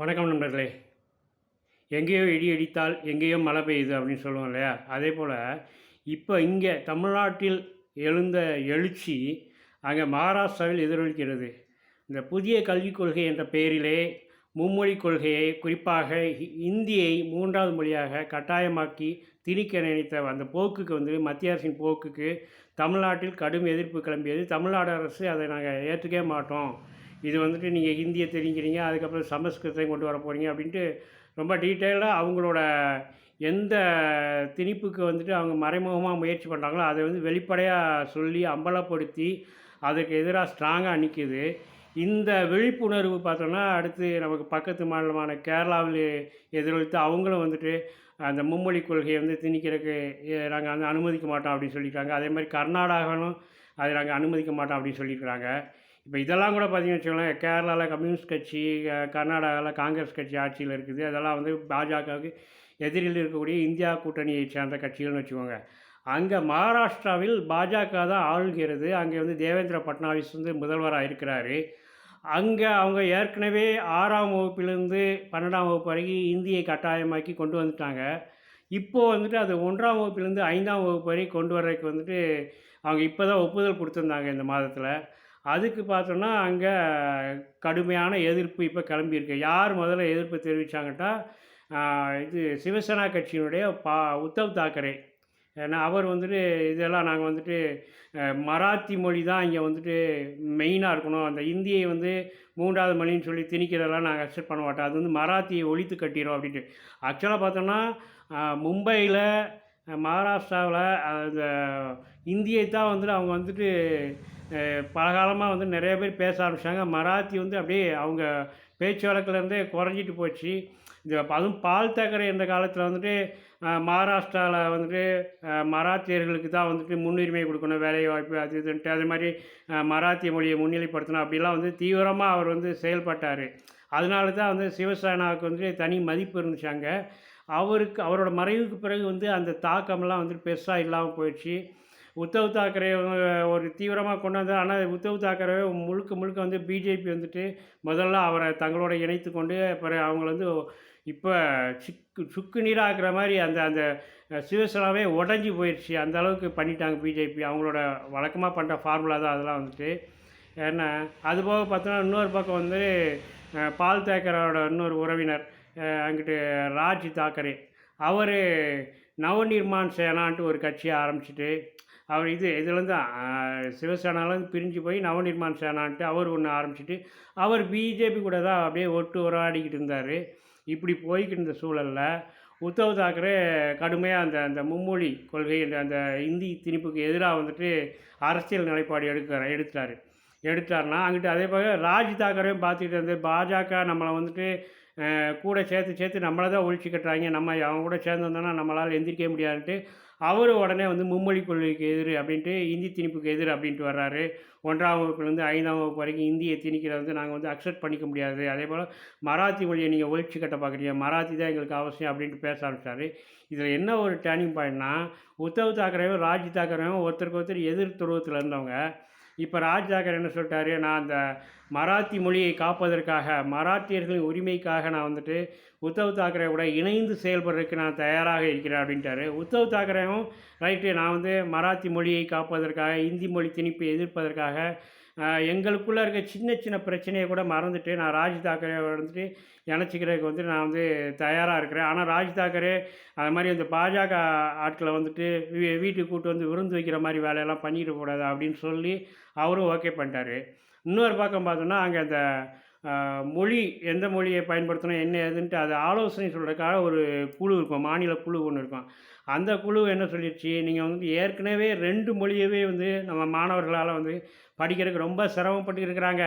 வணக்கம் நண்பர்களே. எங்கேயோ இடி அடித்தால் எங்கேயோ மழை பெய்யுது அப்படின்னு சொல்லுவோம் இல்லையா? அதே போல் இப்போ இங்கே தமிழ்நாட்டில் எழுந்த எழுச்சி அங்கே மகாராஷ்டிராவில் எதிரொலிக்கிறது. இந்த புதிய கல்விக் கொள்கை என்ற பெயரிலே மும்மொழி கொள்கையை குறிப்பாக இந்தியை மூன்றாவது மொழியாக கட்டாயமாக்கி திணிக்க நினைத்த அந்த போக்குக்கு வந்து மத்திய அரசின் போக்குக்கு தமிழ்நாட்டில் கடும் எதிர்ப்பு கிளம்பியது. தமிழ்நாடு அரசு அதை நாங்கள் ஏற்றுக்கவே மாட்டோம். இது வந்துட்டு நீங்கள் ஹிந்தியை தெரிஞ்சுக்கிறீங்க அதுக்கப்புறம் சமஸ்கிருதத்தையும் கொண்டு வர போகிறீங்க அப்படின்ட்டு ரொம்ப டீட்டெயிலாக அவங்களோட எந்த திணிப்புக்கு வந்துட்டு அவங்க மறைமுகமாக முயற்சி பண்ணுறாங்களோ அதை வந்து வெளிப்படையாக சொல்லி அம்பலப்படுத்தி அதுக்கு எதிராக ஸ்ட்ராங்காக நிற்கிது இந்த விழிப்புணர்வு பார்த்தோன்னா அடுத்து நமக்கு பக்கத்து மாநிலமான கேரளாவில் எதிரொலித்து அவங்களும் வந்துட்டு அந்த மும்மொழி கொள்கையை வந்து திணிக்கிறதுக்கு நாங்கள் வந்து அனுமதிக்க மாட்டோம் அப்படின்னு சொல்லியிருக்காங்க. அதே மாதிரி கர்நாடகாவிலும் அதை நாங்கள் அனுமதிக்க மாட்டோம் அப்படின்னு சொல்லியிருக்கிறாங்க இப்போ இதெல்லாம் கூட பார்த்தீங்கன்னு வச்சுக்கோங்களேன் கேரளாவில் கம்யூனிஸ்ட் கட்சி கர்நாடகாவில் காங்கிரஸ் கட்சி ஆட்சியில் இருக்குது. அதெல்லாம் வந்து பாஜகவுக்கு எதிரில் இருக்கக்கூடிய இந்தியா கூட்டணியை சேர்ந்த கட்சிகள்னு வச்சுக்கோங்க. அங்கே மகாராஷ்டிராவில் பாஜக தான் ஆளுகிறது. அங்கே வந்து தேவேந்திர பட்னாவிஸ் வந்து முதல்வராக இருக்கிறாரு. அங்கே அவங்க ஏற்கனவே ஆறாம் வகுப்பிலிருந்து பன்னெண்டாம் வகுப்பு வரைக்கும் இந்தியை கட்டாயமாக்கி கொண்டு வந்துட்டாங்க. இப்போது வந்துட்டு அது ஒன்றாம் வகுப்பிலேருந்து ஐந்தாம் வகுப்பு வரை கொண்டு வர்றதுக்கு வந்துட்டு அவங்க இப்போ தான் ஒப்புதல் கொடுத்துருந்தாங்க இந்த மாதத்தில். அதுக்கு பார்த்தோன்னா அங்கே கடுமையான எதிர்ப்பு இப்போ கிளம்பியிருக்கு. யார் முதல்ல எதிர்ப்பு தெரிவித்தாங்கட்டா இது சிவசேனா கட்சியினுடைய பா உத்தவ் தாக்கரே. ஏன்னா அவர் வந்துட்டு இதெல்லாம் நாங்கள் வந்துட்டு மராத்தி மொழி தான் இங்கே வந்துட்டு மெயினாக இருக்கணும். அந்த இந்தியை வந்து மூன்றாவது மொழின்னு சொல்லி திணிக்கிறதெல்லாம் நாங்கள் அக்செப்ட் பண்ண மாட்டோம். அது வந்து மராத்தியை ஒழித்து கட்டிடும் அப்படின்ட்டு. ஆக்சுவலாக பார்த்தோன்னா மும்பையில் மகாராஷ்டிராவில் அந்த இந்தியை தான் வந்துட்டு அவங்க வந்துட்டு பலகாலமாக வந்து நிறைய பேர் பேச ஆரம்பித்தாங்க மராத்தி வந்து அப்படியே அவங்க பேச்சு வழக்குலேருந்தே குறைஞ்சிட்டு போச்சு. இந்த அதுவும் பால் தேக்கரை இந்த காலத்தில் வந்துட்டு மகாராஷ்டிராவில் வந்துட்டு மராத்தியர்களுக்கு தான் வந்துட்டு முன்னுரிமை கொடுக்கணும் வேலை வாய்ப்பு அது இதுன்ட்டு. அது மாதிரி மராத்திய மொழியை முன்னிலைப்படுத்தணும் அப்படிலாம் வந்து தீவிரமாக அவர் வந்து செயல்பட்டார். அதனால தான் வந்து சிவசேனாவுக்கு வந்துட்டு தனி மதிப்பு இருந்துச்சாங்க. அவருக்கு அவரோட மறைவுக்கு பிறகு வந்து அந்த தாக்கம்லாம் வந்துட்டு பெருசாக இல்லாமல் போயிடுச்சு. உத்தவ் தாக்கரே ஒரு தீவிரமாக கொண்டு வந்தார் ஆனால் உத்தவ் தாக்கரே முழுக்க முழுக்க வந்து பிஜேபி வந்துட்டு முதல்ல அவரை தங்களோட இணைத்து கொண்டு அப்புறம் அவங்கள வந்து இப்போ சிக்கு சுக்கு நீராக்குற மாதிரி அந்த அந்த சிவசேனாவே உடஞ்சி போயிடுச்சு அந்த அளவுக்கு பண்ணிட்டாங்க பிஜேபி. அவங்களோட வழக்கமாக பண்ணுற ஃபார்முலா தான் அதெல்லாம் வந்துட்டு. ஏன்னா அதுபோக பார்த்தோன்னா இன்னொரு பக்கம் வந்து பால் தாக்கரோட இன்னொரு உறவினர் அங்கிட்டு ராஜ் தாக்கரே. அவர் நவநிர்மான் சேனான்ட்டு ஒரு கட்சியை ஆரம்பிச்சிட்டு அவர் இது இதுலேருந்து சிவசேனாலேருந்து பிரிஞ்சு போய் நவநிர்மாண் சேனான்ட்டு அவர் ஒன்று ஆரம்பிச்சிட்டு அவர் பிஜேபி கூட தான் அப்படியே ஒட்டு உரையாடிக்கிட்டு இருந்தார். இப்படி போய்கிட்டு இருந்த சூழலில் உத்தவ் தாக்கரே கடுமையாக அந்த அந்த மும்மொழி கொள்கை அந்த அந்த இந்தி திணிப்புக்கு எதிராக வந்துட்டு அரசியல் நிலைப்பாடு எடுக்கிற எடுத்தார் எடுத்தார்னா அங்கிட்டு அதே போல் ராஜ் தாக்கரையும் பார்த்துக்கிட்டு வந்து பாஜக நம்மளை வந்துட்டு கூட சேர்த்து சேர்த்து நம்மளை தான் ஒழிச்சு கட்டுறாங்க. நம்ம அவங்க கூட சேர்ந்துருந்தோன்னா நம்மளால் எந்திரிக்க முடியாதுன்ட்டு அவர் உடனே வந்து மும்மொழி கொள்கைக்கு எதிர் அப்படின்ட்டு இந்தி திணிப்புக்கு எதிர் அப்படின்ட்டு வர்றாரு. ஒன்றாம் வகுப்புலேருந்து ஐந்தாம் வகுப்பு வரைக்கும் இந்தியை திணிக்கிறத வந்து நாங்கள் வந்து அக்செப்ட் பண்ணிக்க முடியாது. அதே போல் மராத்தி மொழியை நீங்கள் ஒழிச்சு கட்ட பார்க்குறீங்க. மராத்தி தான் எங்களுக்கு அவசியம் அப்படின்ட்டு பேச ஆரம்பித்தார் இதில் என்ன ஒரு டேர்னிங் பாயிண்ட்னா உத்தவ் தாக்கரேவும் ராஜ் தாக்கரேவும் ஒருத்தருக்கு ஒருத்தர் எதிர் துருவத்தில் இருந்தவங்க இப்போ ராஜ் தாக்கரே என்ன சொல்லிட்டாரு? நான் அந்த மராத்தி மொழியை காப்பதற்காக மராத்தியர்களின் உரிமைக்காக நான் வந்துட்டு உத்தவ் தாக்கரேவோட இணைந்து செயல்படுறதுக்கு நான் தயாராக இருக்கிறேன் அப்படின்ட்டாரு. உத்தவ் தாக்கரேவும் ரைட்டு நான் வந்து மராத்தி மொழியை காப்பதற்காக இந்தி மொழி திணிப்பை எதிர்ப்பதற்காக எங்களுக்குள்ளே இருக்க சின்ன சின்ன பிரச்சனையை கூட மறந்துட்டு நான் ராஜ் தாக்கரே வந்துட்டு இணைச்சிக்கிறதுக்கு வந்து நான் வந்து தயாராக இருக்கிறேன். ஆனால் ராஜ் தாக்கரே அது மாதிரி அந்த பாஜக ஆட்களை வந்துட்டு வீட்டுக்கு கூட்டு வந்து விருந்து வைக்கிற மாதிரி வேலையெல்லாம் பண்ணிடக்கூடாது அப்படின்னு சொல்லி அவரும் ஓகே பண்ணிட்டாரு. இன்னொரு பக்கம் பார்த்தோன்னா அங்கே அந்த மொழி எந்த மொழியை பயன்படுத்தணும் என்ன ஏதுன்ட்டு அது ஆலோசனை சொல்கிறதுக்காக ஒரு குழு இருக்கும் மாநில குழு ஒன்று இருக்கும். அந்த குழு என்ன சொல்லிடுச்சு நீங்கள் வந்து ஏற்கனவே ரெண்டு மொழியவே வந்து நம்ம மாணவர்களால் வந்து படிக்கிறதுக்கு ரொம்ப சிரமப்பட்டு இருக்கிறாங்க.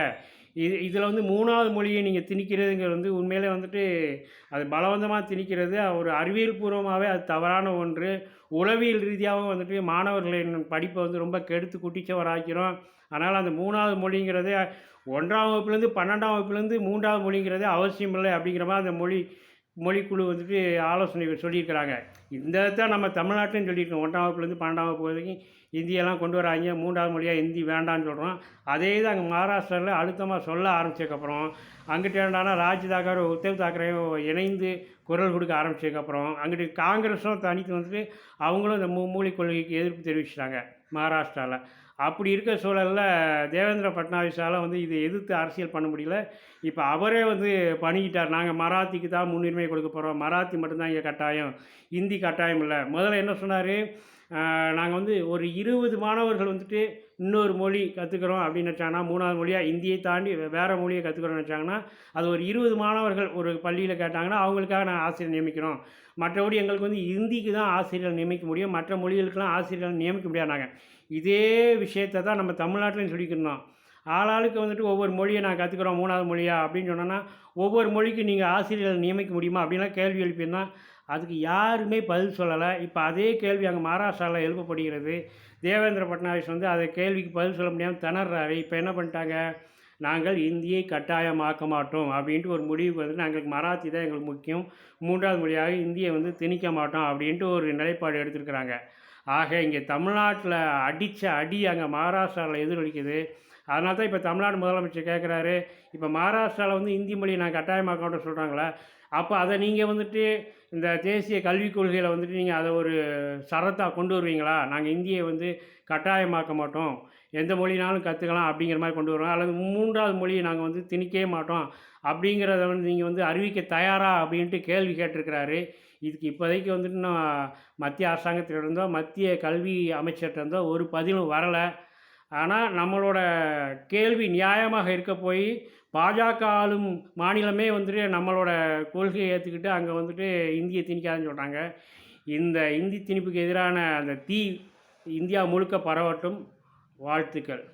இது இதில் வந்து மூணாவது மொழியை நீங்கள் திணிக்கிறதுங்கிறது வந்து உண்மையிலே வந்துட்டு அது பலவந்தமாக திணிக்கிறது ஒரு அறிவியல் பூர்வமாகவே அது தவறான ஒன்று. உளவியல் ரீதியாகவும் வந்துட்டு மாணவர்களின் படிப்பை வந்து ரொம்ப கெடுத்து குட்டிச்சவராக்கிறோம். அதனால் அந்த மூணாவது மொழிங்கிறதே ஒன்றாம் வகுப்புலேருந்து பன்னெண்டாம் வகுப்புலேருந்து மூன்றாவது மொழிங்கிறதே அவசியம் இல்லை அப்படிங்கிற மாதிரி அந்த மொழி மொழிக்குழு வந்துட்டு ஆலோசனை சொல்லியிருக்கிறாங்க. இந்த தான் நம்ம தமிழ்நாட்டிலும் சொல்லியிருக்கோம். ஒன்றாம் வகுப்புலேருந்து பன்னெண்டாம் வகுப்பு வரைக்கும் இந்தியெல்லாம் கொண்டு வராங்க. மூன்றாவது மொழியாக ஹிந்தி வேண்டாம்னு சொல்கிறோம் அதே இது அங்கே மகாராஷ்டிராவில் அழுத்தமாக சொல்ல ஆரம்பிச்சதுக்கப்புறம் அங்கிட்ட என்னடானா ராஜ் தாக்கர் உத்தவ் தாக்கரே இணைந்து குரல் கொடுக்க ஆரம்பிச்சதுக்கப்புறம் அங்கிட்டு காங்கிரஸும் தனித்து வந்துட்டு அவங்களும் இந்த மூ மூலி கொள்கைக்கு எதிர்ப்பு தெரிவிச்சிட்டாங்க மகாராஷ்டிராவில் அப்படி இருக்க சூழலில் தேவேந்திர பட்னாவிஸால் வந்து இதை எதிர்த்து அரசியல் பண்ண முடியல. இப்போ அவரே வந்து பண்ணிக்கிட்டார் நாங்கள் மராத்திக்கு தான் முன்னுரிமை கொடுக்க போகிறோம் மராத்தி மட்டும்தான் இங்கே கட்டாயம். ஹிந்தி கட்டாயம் இல்லை. முதல்ல என்ன சொன்னார்? நாங்கள் வந்து ஒரு இருபது மாணவர்கள் வந்துட்டு இன்னொரு மொழி கற்றுக்குறோம் அப்படின்னு நினச்சாங்கன்னா மூணாவது மொழியாக இந்தியை தாண்டி வேறு மொழியை கற்றுக்குறோம்னு நினச்சாங்கன்னா அது ஒரு இருபது மாணவர்கள் ஒரு பள்ளியில் கேட்டாங்கன்னா அவங்களுக்காக நான் ஆசிரியர் நியமிக்கிறோம் மற்றபடி எங்களுக்கு வந்து ஹிந்திக்கு தான் ஆசிரியர்கள் நியமிக்க முடியும். மற்ற மொழிகளுக்கெல்லாம் ஆசிரியர்கள் நியமிக்க முடியாதாங்க இதே விஷயத்தை தான் நம்ம தமிழ்நாட்டிலையும் சொல்லிக்கிறோம் ஆளாளுக்கு வந்துட்டு ஒவ்வொரு மொழியை நான் கற்றுக்குறோம் மூணாவது மொழியா அப்படின்னு சொன்னோன்னா ஒவ்வொரு மொழிக்கு நீங்கள் ஆசிரியர்கள் நியமிக்க முடியுமா அப்படின்லாம் கேள்வி எழுப்பியிருந்தான் அதுக்கு யாருமே பதில் சொல்லலை. இப்போ அதே கேள்வி அங்கே மகாராஷ்டிராவில் எழுப்பப்படுகிறது. தேவேந்திர பட்னாவிஸ் வந்து அதை கேள்விக்கு பதில் சொல்ல முடியாமல் திணறாரு. இப்போ என்ன பண்ணிட்டாங்க? நாங்கள் இந்தியை கட்டாயமாக்க மாட்டோம் அப்படின்ட்டு ஒரு முடிவுக்கு வந்து நாங்களுக்கு மராத்தி தான் எங்களுக்கு முக்கியம். மூன்றாவது மொழியாக இந்தியை வந்து திணிக்க மாட்டோம் அப்படின்ட்டு ஒரு நிலைப்பாடு எடுத்திருக்கிறாங்க. ஆக இங்கே தமிழ்நாட்டில் அடித்த அடி அங்கே மகாராஷ்டிராவில் எதிரொலிக்குது. அதனால தான் இப்போ தமிழ்நாடு முதலமைச்சர் கேட்குறாரு. இப்போ மகாராஷ்டிராவில் வந்து இந்தி மொழியை நான் கட்டாயமாக்கணும்னு சொல்கிறாங்களே அப்போ அதை நீங்கள் வந்துட்டு இந்த தேசிய கல்விக் கொள்கையில் வந்துட்டு நீங்கள் அதை ஒரு சரத்தாக கொண்டு வருவீங்களா? நாங்கள் இந்தியை வந்து கட்டாயமாக்க மாட்டோம். எந்த மொழினாலும் கற்றுக்கலாம் அப்படிங்கிற மாதிரி கொண்டு வருவோம் அல்லது மூன்றாவது மொழியை நாங்கள் வந்து திணிக்கவே மாட்டோம். அப்படிங்கிறத வந்து நீங்கள் வந்து அறிவிக்க தயாரா அப்படின்ட்டு கேள்வி கேட்டிருக்கிறாரு. இதுக்கு இப்போதைக்கு வந்துட்டு இன்னும் மத்திய அரசாங்கத்திலிருந்தோ மத்திய கல்வி அமைச்சர்கிட்டருந்தோ ஒரு பதிலும் வரலை. ஆனால் நம்மளோட கேள்வி நியாயமாக இருக்க போய் பாஜக ஆளும் மாநிலமே வந்துட்டு நம்மளோட கொள்கையை ஏற்றுக்கிட்டு அங்கே வந்துட்டு இந்தியை திணிக்காதுன்னு சொல்கிறாங்க இந்த இந்தி திணிப்புக்கு எதிரான அந்த தீ இந்தியா முழுக்க பரவட்டும். வாழ்த்துக்கள்.